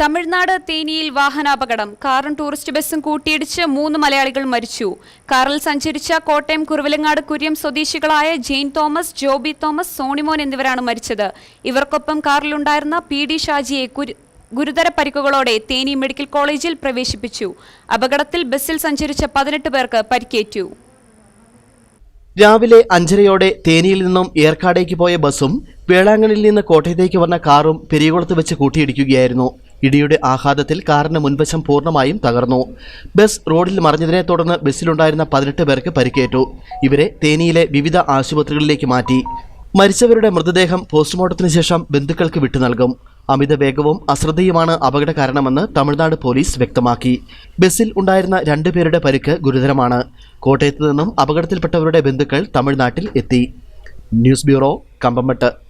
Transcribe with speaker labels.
Speaker 1: തമിഴ്നാട് തേനിയിൽ വാഹനാപകടം. കാറും ടൂറിസ്റ്റ് ബസ്സും കൂട്ടിയിടിച്ച് മൂന്ന് മലയാളികൾ മരിച്ചു. കാറിൽ സഞ്ചരിച്ച കോട്ടയം കുറുവിലങ്ങാട് കുര്യം സ്വദേശികളായ ജെയിൻ തോമസ് ജോബി തോമസ് സോണിമോൻ എന്നിവരാണ് മരിച്ചത്. ഇവർക്കൊപ്പം കാറിലുണ്ടായിരുന്ന പി ഡി ഷാജിയെ ഗുരുതര പരിക്കുകളോടെ തേനി മെഡിക്കൽ കോളേജിൽ പ്രവേശിപ്പിച്ചു. അപകടത്തിൽ ബസ്സിൽ സഞ്ചരിച്ച പതിനെട്ട് പേർക്ക് പരിക്കേറ്റു.
Speaker 2: രാവിലെ അഞ്ചരയോടെ തേനിയിൽ നിന്നും ഏർക്കാടേക്ക് പോയ ബസ്സും വേളാങ്കണിൽ നിന്ന് കോട്ടയത്തേക്ക് വന്ന കാറും പെരിയകുളത്ത് വെച്ച് കൂട്ടിയിടിക്കുകയായിരുന്നു. ഇടിയുടെ ആഘാതത്തിൽ കാറിന്റെ മുൻവശം പൂർണമായും തകർന്നു. ബസ് റോഡിൽ മറിഞ്ഞതിനെ തുടർന്ന് ബസ്സിലുണ്ടായിരുന്ന പതിനെട്ട് പേർക്ക് പരിക്കേറ്റു. ഇവരെ തേനിയിലെ വിവിധ ആശുപത്രികളിലേക്ക് മാറ്റി. മരിച്ചവരുടെ മൃതദേഹം പോസ്റ്റ്മോർട്ടത്തിന് ശേഷം ബന്ധുക്കൾക്ക് വിട്ടു നൽകും. അമിത വേഗവും അശ്രദ്ധയുമാണ് അപകട കാരണമെന്ന് തമിഴ്നാട് പോലീസ് വ്യക്തമാക്കി. ബസ്സിൽ ഉണ്ടായിരുന്ന രണ്ടുപേരുടെ പരിക്ക് ഗുരുതരമാണ്. കോട്ടയത്ത് നിന്നും അപകടത്തിൽപ്പെട്ടവരുടെ ബന്ധുക്കൾ തമിഴ്നാട്ടിൽ എത്തി. News bureau Kambammettu